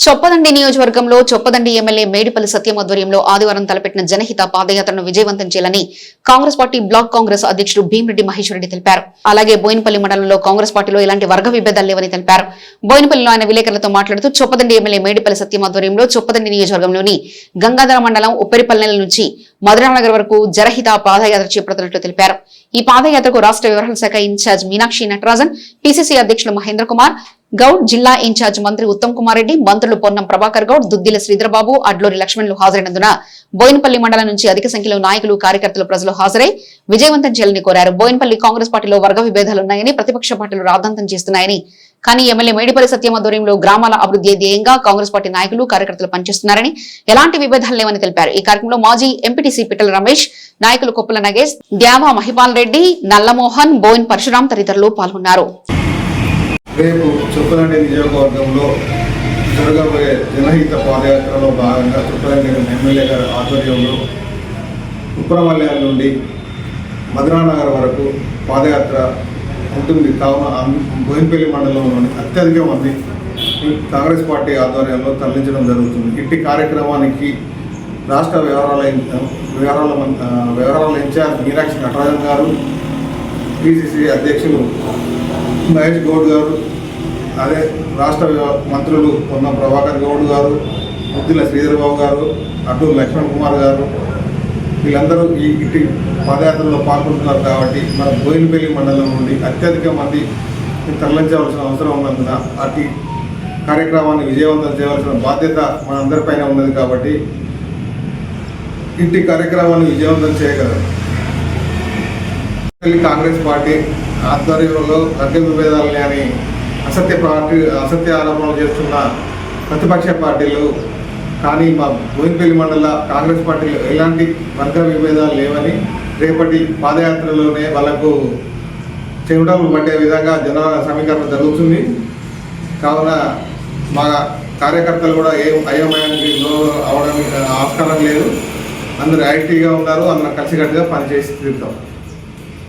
చొప్పదండి నియోజకవర్గంలో చొప్పదండి ఎమ్మెల్యే మేడిపల్లి సత్యం ఆధ్వర్యంలో ఆదివారం తలపెట్టిన జనహిత పాదయాత్రను విజయవంతం చేయాలని కాంగ్రెస్ పార్టీ బ్లాక్ కాంగ్రెస్ అధ్యక్షుడు భీమిరెడ్డి మహేశ్వర్ రెడ్డి తెలిపారు. అలాగే బోయినపల్లి మండలంలో కాంగ్రెస్ పార్టీలో ఎలాంటి వర్గ విభేదాలు లేవని తెలిపారు. బోయినపల్లిలో ఆయన విలేకరులతో మాట్లాడుతూ చొప్పదండి ఎమ్మెల్యే మేడిపల్లి సత్యం ఆధ్వర్యంలో చొప్పదండి నియోజకవర్గంలోని గంగాధర మండలం ఉప్పరిపల్లెల నుంచి మధురానగర్ వరకు జరహిత పాదయాత్ర చేపడుతున్నట్లు తెలిపారు. ఈ పాదయాత్రకు రాష్ట్ర వ్యవహారాల శాఖ ఇన్ఛార్జ్ మీనాక్షి నటరాజన్ పిసిసి అధ్యక్షులు మహేంద్ర కుమార్ గౌడ్ జిల్లా ఇన్ఛార్జ్ మంత్రి ఉత్తమ్ కుమార్ రెడ్డి మంత్రులు పొన్నం ప్రభాకర్ గౌడ్ దుద్దిల శ్రీధరబాబు అడ్లూరి లక్ష్మణులు హాజరైనందున బోయినపల్లి మండలం నుంచి అధిక సంఖ్యలో నాయకులు కార్యకర్తలు ప్రజలు హాజరై విజయవంతం చేయాలని కోరారు. బోయినపల్లి కాంగ్రెస్ పార్టీలో వర్గ విభేదాలున్నాయని ప్రతిపక్ష పార్టీలు రాద్ధాంతం చేస్తున్నాయని కానీ ఎమ్మెల్యే మేడిపల్లి సత్యం ఆధ్వర్యంలో గ్రామాల అభివృద్ధి ధ్యేయంగా కాంగ్రెస్ పార్టీ నాయకులు కార్యకర్తలు పనిచేస్తున్నారని ఎలాంటి విభేదాలు లేవని తెలిపారు. ఈ కార్యక్రమంలో మాజీ ఎంపీటీసీ పిట్టల రమేష్ నాయకులు కొప్పుల నగేష్ ద్యావా మహిపాల్ రెడ్డి నల్లమోహన్ బోయిన్ పరశురాం తదితరులు పాల్గొన్నారు. రేపు చుక్కలండి నియోజకవర్గంలో జరగబోయే జనహిత పాదయాత్రలో భాగంగా చుక్కలండి ఎమ్మెల్యే గారి ఆధ్వర్యంలో ఉప్పరమల్యాల నుండి మధురానగర్ వరకు పాదయాత్ర ఉంటుంది. కావున అం- బోయినపల్లి మండలంలోని అత్యధిక మంది కాంగ్రెస్ పార్టీ ఆధ్వర్యంలో తరలించడం జరుగుతుంది. ఇట్టి కార్యక్రమానికి రాష్ట్ర వ్యవహారాల వ్యవహారాల మం- వ్యవహారాల ఇన్ఛార్జ్ మీనాక్షి నటరాజన్ గారు పిసిసి అధ్యక్షులు మహేష్ గౌడ్ గారు అదే రాష్ట్ర మంత్రులు పొన్న ప్రభాకర్ గౌడ్ గారు ముద్దుల శ్రీధరబాబు గారు అటు లక్ష్మణ్ కుమార్ గారు వీళ్ళందరూ ఈ ఇటు పాదయాత్రలో పాల్గొంటున్నారు కాబట్టి మన బోయినపల్లి మండలం నుండి అత్యధిక మంది తరలించవలసిన అవసరం ఉన్నందున అటు కార్యక్రమాన్ని విజయవంతం చేయవలసిన బాధ్యత మనందరిపైన ఉన్నది కాబట్టి ఇంటి కార్యక్రమాన్ని విజయవంతం చేయగలరు. కాంగ్రెస్ పార్టీ ఆధ్వర్యంలో వర్గ విభేదాలని అని అసత్య పార్టీ అసత్య ఆరోపణలు చేస్తున్న ప్రతిపక్ష పార్టీలు కానీ మా బోయినపల్లి మండల కాంగ్రెస్ పార్టీలో ఎలాంటి వర్గ విభేదాలు లేవని రేపటి పాదయాత్రలోనే వాళ్ళకు చెమటలు పట్టే విధంగా జన సమీకరణ జరుగుతుంది. కావున మా కార్యకర్తలు కూడా ఏ అయోమయానికి లోను అవడానికి ఆస్కారం లేదు. అందరూ యాక్టివ్గా ఉన్నారు అందరం కలిసికట్టుగా పనిచేసి తీరుతాం.